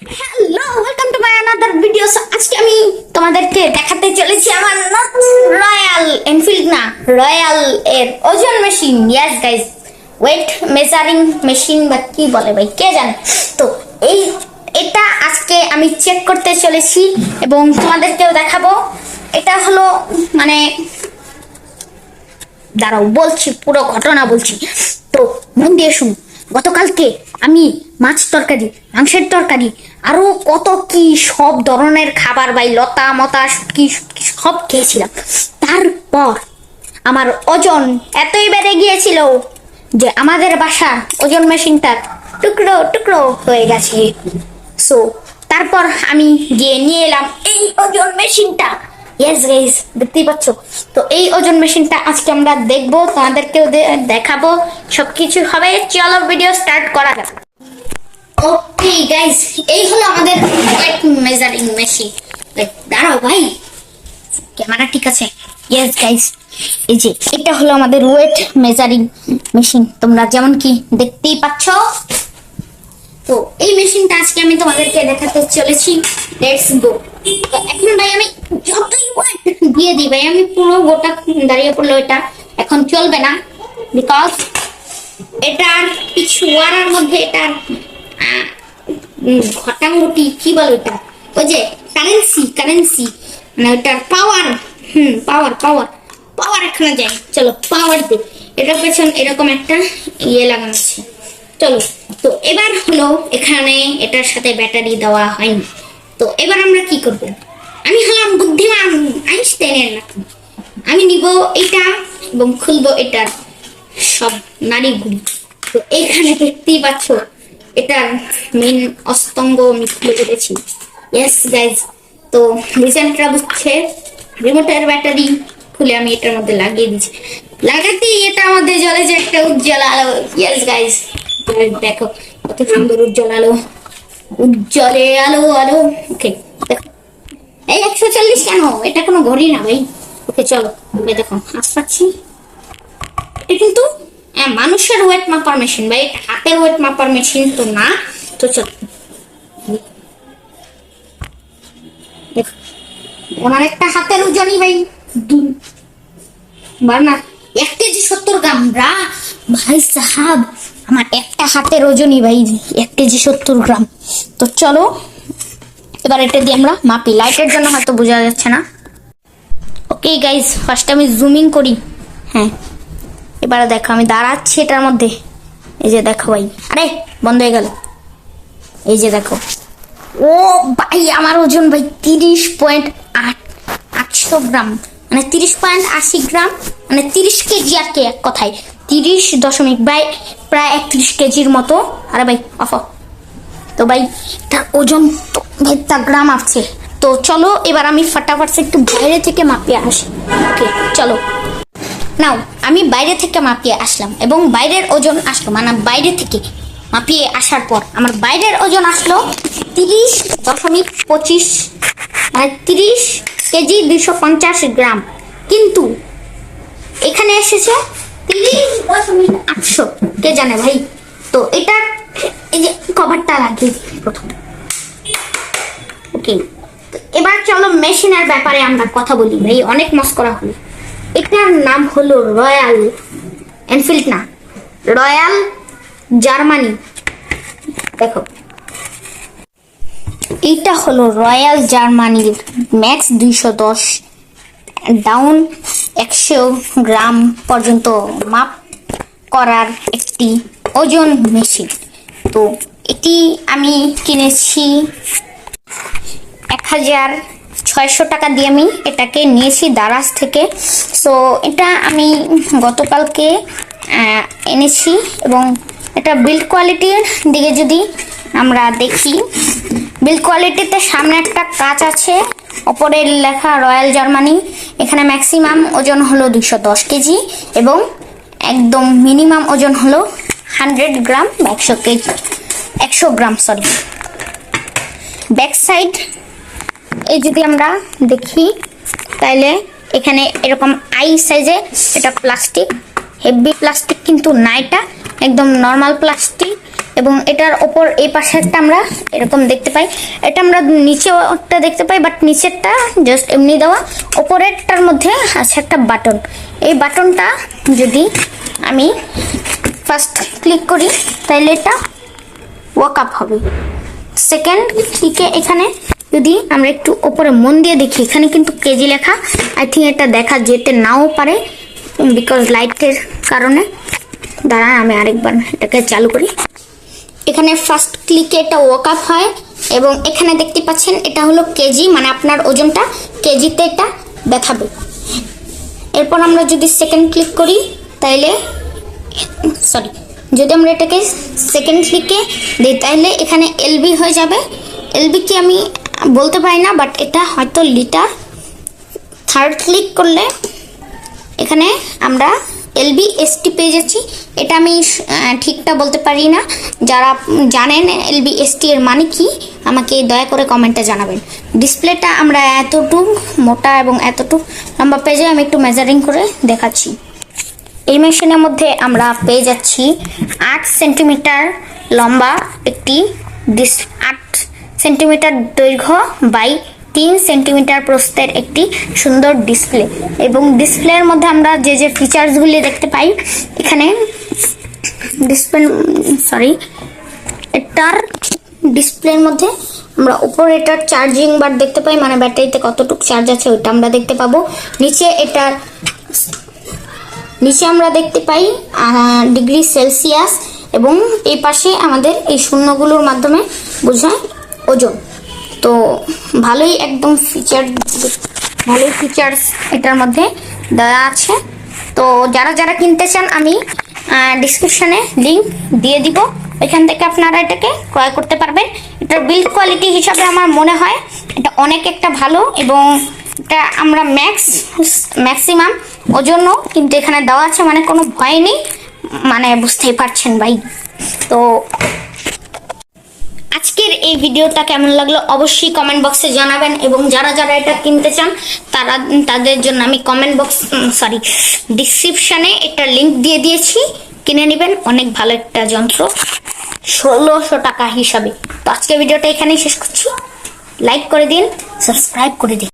Hello welcome to my another video আজকে আমি তোমাদেরকে দেখাতে চলেছি আমার রয়্যাল এনফিল্ড না রয়্যাল এর ওজন machine yes guys weight measuring machine বা কি বলে ভাই, কে জানে? তো, এই, এটা আজকে আমি চেক করতে চলেছি এবং তোমাদেরকেও দেখাবো। এটা হলো মানে দাঁড়াও, বলছি পুরো ঘটনা বলছি। তো, মন দিয়ে শুন গতকালকে আমি মাছ তরকারি, মাংসের তরকারি, আরও কত কি সব ধরনের খাবার ভাই, লতা, মতা কি সব খেয়েছিলাম। তারপর আমার ওজন এতই বেড়ে গিয়েছিল যে আমাদের বাসা ওজন মেশিনটা টুকরো টুকরো হয়ে গেছে। সো তারপর আমি গিয়ে নিয়ে এলাম এই ওজন মেশিনটা। ইয়েস গাইস দেখতেই পাচ্ছ? তো এই ওজন মেশিনটা আজকে আমরা দেখব, তোমাদেরকেও দেখাবো। সবকিছু হবে, চলো ভিডিও স্টার্ট করা যাক। ওকে গাইস এই হলো আমাদের ওয়েট মেজারিং মেশিন দাঁড়াও ভাই, ক্যামেরা ঠিক আছে? ইয়েস গাইস এই যে, এটা হলো আমাদের ওয়েট মেজারিং মেশিন তোমরা যেমন কি দেখতেই পাচ্ছ। তো এই মেশিনটা আজকে আমি তোমাদেরকে দেখাতে চলেছি। লেটস গো এখন ভাই আমি যতই দিয়ে দিই ভাই আমি পুরো গোটা দাঁড়িয়ে পড়ল এটা। এখন চলবে না বিকজ এটার পিছু ওয়ারার মধ্যে এটার উম, কি বলে ওটা? ওই যে কারেন্সি কারেন্সি মানে ওটার পাওয়ার হুম পাওয়ার পাওয়ার পাওয়ার এখানে যায় চলো পাওয়ার দিই। এটার পেছন এরকম একটা ইয়ে লাগানো আছে। চলো তো এবার হলো এখানে এটার সাথে ব্যাটারি দেওয়া হয়নি। তো এবার আমরা কি করব? আমি হলাম বুদ্ধিমান আইনস্টাইনের নাকি আমি নিব এটা এবং খুলবো এটার সব নারী নারীগুলি তো এখানে দেখতেই পাচ্ছ, এটার মেন অস্তঙ্গ আমি খুলে ফেলেছি। ইয়েস গাইজ তো রিসেন্টরা বুঝছে রিমোটের ব্যাটারি খুলে আমি এটার মধ্যে লাগিয়ে দিচ্ছি লাগাতেই এটা আমাদের জ্বলে যে একটা উজ্জ্বল আলো। ইয়েস গাইজ দেখো কত সুন্দর উজ্জ্বল আলো। উজ্জ্বলে আলো আলো। ওকে, দেখো। এই একশো চল্লিশ কেন? এটা কোনো ঘড়ি না ভাই। ওকে, চলো, ওকে, দেখো হাস পাচ্ছি। এটা কিন্তু মানুষের ওয়েট মাপার মেশিন ভাই। হাতের ওয়েট মাপার মেশিন তো না। তো চল। ওনার একটা হাতের ওজনই ভাই। দু- বার না এক কেজি সত্তর গ্রাম। রা ভাই সাহাব আমার একটা হাতের ওজনই ভাই, এক কেজি সত্তর গ্রাম। তো চলো, এবার এটা দিয়ে আমরা মাপি। লাইটের জন্য হয়তো বোঝা যাচ্ছে না। ওকে গাইজ ফার্স্ট আমি জুমিং করি। হ্যাঁ এবারে দেখো, আমি দাঁড়াচ্ছি এটার মধ্যে। এই যে দেখো ভাই, আরে, বন্ধ হয়ে গেল। এই যে দেখো। ও ভাই, আমার ওজন ভাই তিরিশ পয়েন্ট আট, আটশো গ্রাম। মানে তিরিশ পয়েন্ট আশি গ্রাম মানে তিরিশ কেজি আর কি এক কথায়। তিরিশ দশমিক বাই প্রায় একত্রিশ কেজির মতো। আরে ভাই অফ। তো ভাই তার ওজন তো ভাই তা গ্রাম আছে তো চলো, এবার আমি ফাটাফাট একটু বাইরে থেকে মাপিয়ে আসি। ওকে, চলো। নাও, আমি বাইরে থেকে মাপিয়ে আসলাম এবং বাইরের ওজন আসলো। মানে বাইরে থেকে মাপিয়ে আসার পর আমার বাইরের ওজন আসলো তিরিশ দশমিক পঁচিশ মানে তিরিশ কেজি দুইশো পঞ্চাশ গ্রাম। কিন্তু এখানে এসেছে আটশো। কে জানে ভাই? তো এটা এই যে কভারটা লাগিয়ে প্রথম। ওকে এবার চলো মেশিনের ব্যাপারে আমরা কথা বলি ভাই, অনেক মস্করা হলো। এটার নাম হলো রয়্যাল এনফিল্ড না, রয়্যাল জার্মানি। দেখো। এইটা হলো রয়্যাল জার্মানির ম্যাক্স দুইশো দশ, ডাউন একশো গ্রাম পর্যন্ত মাপ করার একটি ওজন মেশিন তো এটি আমি কিনেছি এক হাজার ছয়শো টাকা দিয়ে আমি এটাকে নিয়েছি দারাজ থেকে। সো এটা আমি গতকালকে এনেছি এবং এটা বিল্ড কোয়ালিটির দিকে যদি আমরা দেখি। বিল কোয়ালিটিতে সামনে একটা কাচ আছে। ওপরে লেখা রয়্যাল জার্মানি এখানে ম্যাক্সিমাম ওজন হলো দুশো দশ কেজি এবং একদম মিনিমাম ওজন হলো হান্ড্রেড গ্রাম, একশো কেজি, একশো গ্রাম সরি ব্যাক সাইড এই যদি আমরা দেখি তাহলে এখানে এরকম আই সাইজে এটা প্লাস্টিক হেভি প্লাস্টিক কিন্তু না এটা, একদম নর্মাল প্লাস্টিক এবং এটার ওপর এই পাশে একটা আমরা এরকম দেখতে পাই। এটা আমরা নিচেও একটা দেখতে পাই বাট নিচেরটা জাস্ট এমনি দেওয়া। ওপরেরটার মধ্যে আছে একটা বাটন। এই বাটনটা যদি আমি ফার্স্ট ক্লিক করি, তাহলে এটা ওয়াক আপ হবে। সেকেন্ড ক্লিকে এখানে যদি আমরা একটু ওপরে মন দিয়ে দেখি, এখানে কিন্তু কেজি লেখা। আই থিঙ্ক এটা দেখা যেতে নাও পারে বিকজ লাইটের কারণে। দাঁড়ান, আমি আরেকবার এটাকে চালু করি। এখানে ফার্স্ট ক্লিকে এটা ওয়াক আপ হয় এবং এখানে দেখতে পাচ্ছেন এটা হলো কেজি মানে আপনার ওজনটা কেজিতে এটা দেখাবে। এরপর আমরা যদি সেকেন্ড ক্লিক করি, তাইলে সরি যদি আমরা এটাকে সেকেন্ড ক্লিকে দিই তাহলে এখানে এলবি হয়ে যাবে। এলবি কি আমি বলতে পারি না বাট এটা হয়তো লিটার থার্ড ক্লিক করলে এখানে আমরা এলবি এসটি পেয়ে যাচ্ছি। এটা আমি ঠিকটা বলতে পারি না। যারা জানেন এলবি এসটি এর মানে কি, আমাকে দয়া করে কমেন্টে জানাবেন। ডিসপ্লেটা আমরা এতটুক মোটা এবং এতটুক লম্বা পেয়ে যাই, আমি একটু মেজারিং করে দেখাচ্ছি। এই মেশিনের মধ্যে আমরা পেয়ে যাচ্ছি আট সেন্টিমিটার লম্বা একটি ডিস আট সেন্টিমিটার দৈর্ঘ্য বাই তিন সেন্টিমিটার প্রস্থের একটি সুন্দর ডিসপ্লে এবং ডিসপ্লের মধ্যে আমরা যে যে ফিচার্সগুলি দেখতে পাই, এখানে ডিসপ্লে সরি এটার ডিসপ্লের মধ্যে আমরা উপরে এটার চার্জিং বার দেখতে পাই মানে ব্যাটারিতে কতটুকু চার্জ আছে ওইটা আমরা দেখতে পাবো। নিচে এটার, নিচে আমরা দেখতে পাই ডিগ্রি সেলসিয়াস এবং এই পাশে আমাদের এই শূন্যগুলোর মাধ্যমে বোঝায় ওজন। তো ভালোই একদম ফিচার ভালোই ফিচার্স এটার মধ্যে দেওয়া আছে। তো যারা যারা কিনতে চান, আমি ডিসক্রিপশানে লিংক দিয়ে দিব। এখান থেকে আপনারা এটাকে ক্রয় করতে পারবেন। এটার বিল্ড কোয়ালিটি হিসাবে আমার মনে হয় এটা অনেক একটা ভালো এবং এটা আমরা ম্যাক্স ম্যাক্সিমাম ওজনও কিন্তু এখানে দেওয়া আছে মানে কোনো ভয় নেই। মানে বুঝতেই পারছেন ভাই। তো আজকের এই ভিডিওটা কেমন লাগল অবশ্যই কমেন্ট বক্সে জানাবেন এবং যারা যারা এটা কিনতে চান, তারা তাদের জন্য আমি কমেন্ট বক্স সরি ডিসক্রিপশানে এটা লিংক দিয়ে দিয়েছি। কিনে নেবেন, অনেক ভালো একটা যন্ত্র। ষোলোশো টাকা হিসাবে। তো আজকের ভিডিওটা এখানেই শেষ করছি। লাইক করে দিন সাবস্ক্রাইব করে দিন।